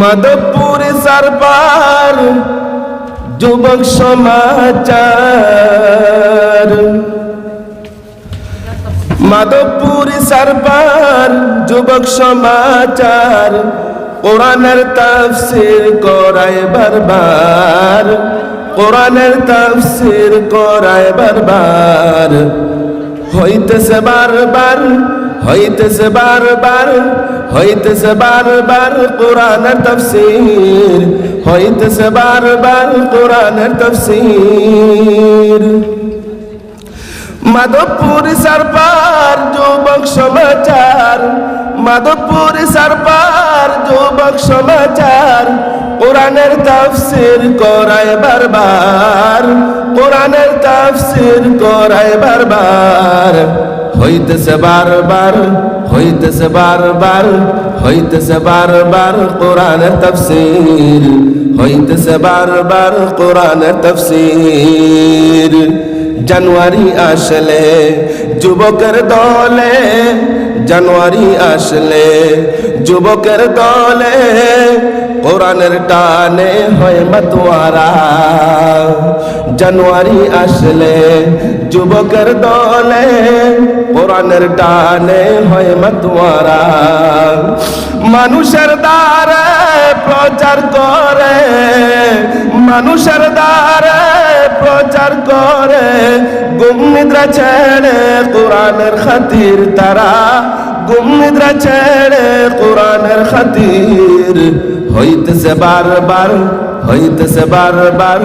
মাধবপুর সারবার যুবক সমাচার। মাধবপুর সারবার যুবক সমাচার, কোরআনের তাফসির করায় বারবার, কোরআনের তাফসির করায় বারবার। হইতেছে বারবার হইতেছে বারবার হইতেছে বারবার কোরআনের তাফসির, হইতেছে বারবার কোরআনের তাফসির। মাধবপুর সারপার যুবক সমাচার, মাধবপুর সারপার যুবক সমাচার, কোরআনের তাফসির করায় বারবার, কোরআনের তাফসির করায় বারবার। হইতেছে বারবার হইতেছে বারবার হইতেছে বারবার কোরআনের তফসির, হইতেছে বারবার কোরআনের তফসির। জানুয়ারি আসলে যুবকের দলে, জানুয়ারি আসলে যুবকের দলে কোরআনের টানে হয় মাতোয়ারা। জানুয়ারি আসলে যুবকের দলে কোরআনের টানে হয় মাতোয়ারা। মানুষের দ্বারে প্রচার করে, মানুষের দ্বারে প্রচার করে গুম নিদ্রা ছেড়ে কোরআনের খাতির তারা গুম নিদ্রা ছেড়ে কোরআনের খাতির। হইতেছে বারবার হইতেছে বারবার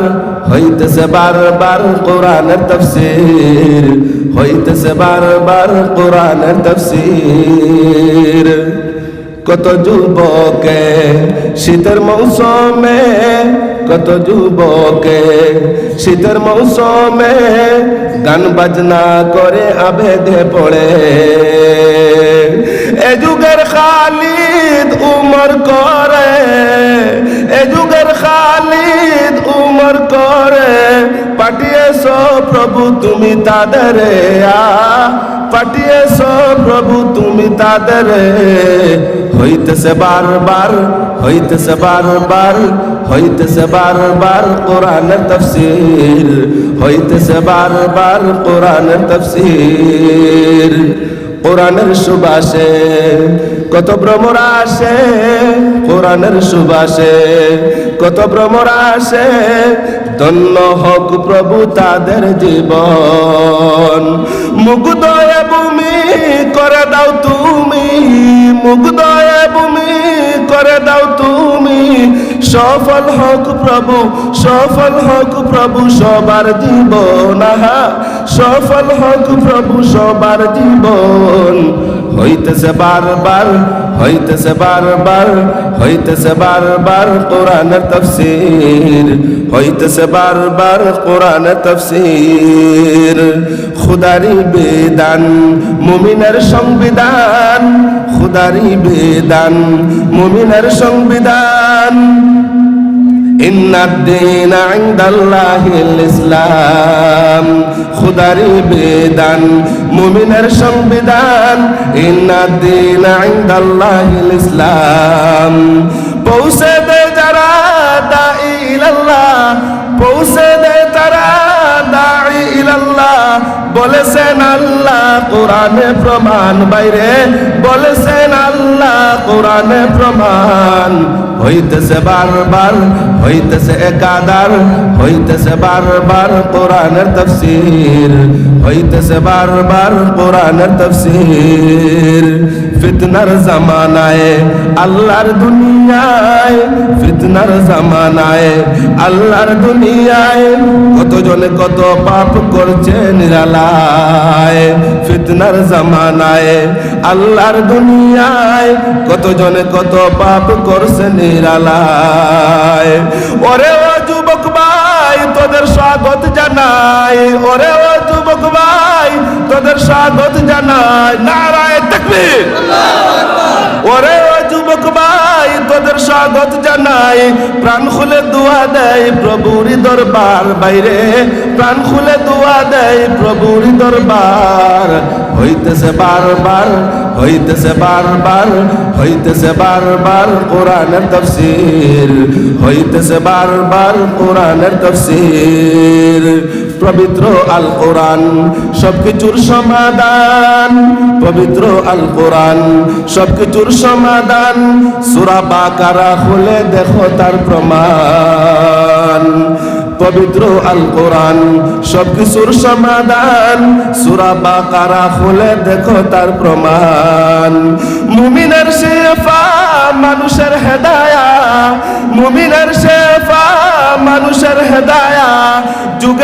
হইতেছে বারবার কোরআনের তফসির। হইতেছে বারবার কোরআনের তফসির। কত যুবকে শীতের মৌসুমে, কত যুবকে শীতের মৌসুমে গান বাজনা করে আবেগে পড়ে। এ যুগের খালিদ উমর করে, এ যুগের খালিদ উমর করে। পাঠিয়েছ প্রভু তুমি তাদের পাঠিয়েছ প্রভু তুমি তাদের হইতেছে বারবার হইতেছে বারবার হইতেছে বারবার কোরআনের তফসির, হইতেছে বারবার কোরআনের তফসির। কোরআনের সুবাসে কত ভ্রমরা আসে, কোরআনের সুবাসে। কত ভ্রমরা আসে, ধন্য হোক প্রভু তাদের জীবন। মুগ্ধয়ে ভূমি করে দাও তুমি, মুগ্ধয়ে ভূমি করে দাও তুমি। সফল হক প্রভু, সফল হোক প্রভু সবার জীবন। আহা, সফল হোক প্রভু সবার জীবন। হইতেছে বারবার হইতেছে বারবার হইতেছে বারবার কোরআনের তফসির, হইতেছে বারবার কোরআনের তফসির। খুদারি বেদান, মুমিনের সংবিধান, খুদারি বেদান, মুমিনের সংবিধান। ইসলাম খুদারি বেদান মুমিনের সংবিধান ইন্নাদ্দিন আইন্দাল্লাহিল ইসলাম পৌঁছে দে যারা দাঈ ইলাল্লাহ, পৌঁছে দে তারা দাঈ ইলাল্লাহ। বলেছেন আল্লাহ কোরআনে প্রমাণ, বাইরে বলেছেন আল্লাহ কোরআনে প্রমাণ। হইতেছে বারবার হইতেছে একাদার হইতেছে বারবার কোরআনের তফসির হইতেছে বারবার কোরআনের তফসির। ফিতনার জামানায়, আল্লাহর দুনিয়ায়, ফিতনার জামানায়, আল্লাহর দুনিয়ায়, কতজনে কত পাপ করছে নিরালায়, ফিতনার জামানায়, আল্লাহর দুনিয়ায়, কতজনে কত পাপ করছে নিরালায়। ওরে ও যুবক ভাই, তোদের স্বাগত জানাই। ওরে ও যুবক তোদের স্বাগত জানাই। নারায় তাকবীর। ওরে যুবক ভাই, তোদের স্বাগত জানাই। প্রাণ খুলে দোয়া দেয় প্রভুর দরবার বাইরে। প্রাণ খুলে দোয়া দেয় প্রভুর দরবার। হইতেছে বারবার হইতেছে বারবার হইতেছে বারবার কোরআনের তফসির। হইতেছে বারবার কোরআনের তফসির। পবিত্র আল কোরআন সবকিছুর সমাধান। পবিত্র আল কোরআন সবকিছুর সমাধান। সুরা বাকারা হলে দেখো তার প্রমাণ। পবিত্র আল কোরআন সবকিছুর সমাধান। সুরা বাকারা হলে দেখো তার প্রমাণ। মুমিনের শেফা মানুষের হেদায়া, মুমিনের শেফা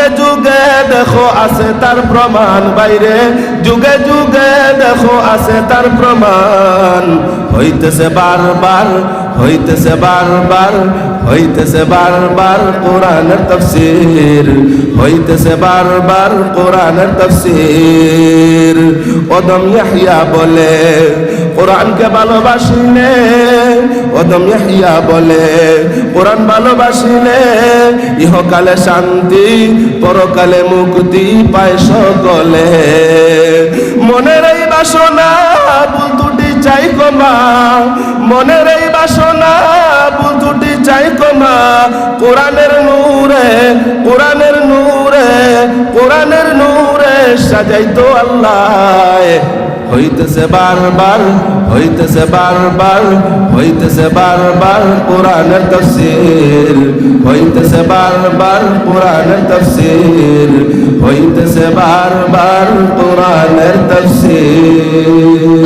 যুগে যুগে দেখো আছে তার প্রমাণ বাইরে। যুগে যুগে দেখো আছে তার প্রমাণ। হইতেছে বারবার হইতেছে বারবার হইতেছে বারবার কোরআনের তফসির। হইতেছে বারবার কোরআনের তফসির। ওদম ইয়াহিয়া বলে, কোরআনকে ভালোবাসিলে ওদম ইয়াহিয়া বলে, কোরআন ভালোবাসিলে ইহকালে শান্তি, পরকালে মুক্তি পায় সকলে। মনের এই বাসনা ভুল দুটি চাই কমা মনের এই বাসনা ভুল ত্রুটি চাই কমা কোরআনের নূরে কোরআনের নূরে কোরআনের নূরে সাজাইতো আল্লাহ। হইতেছে বারবার হইতেছে বারবার হইতেছে বারবার কোরআনের তফসির। হইতেছে বারবার কোরআনের তফসির। হইতেছে বারবার কোরআনের তফসির।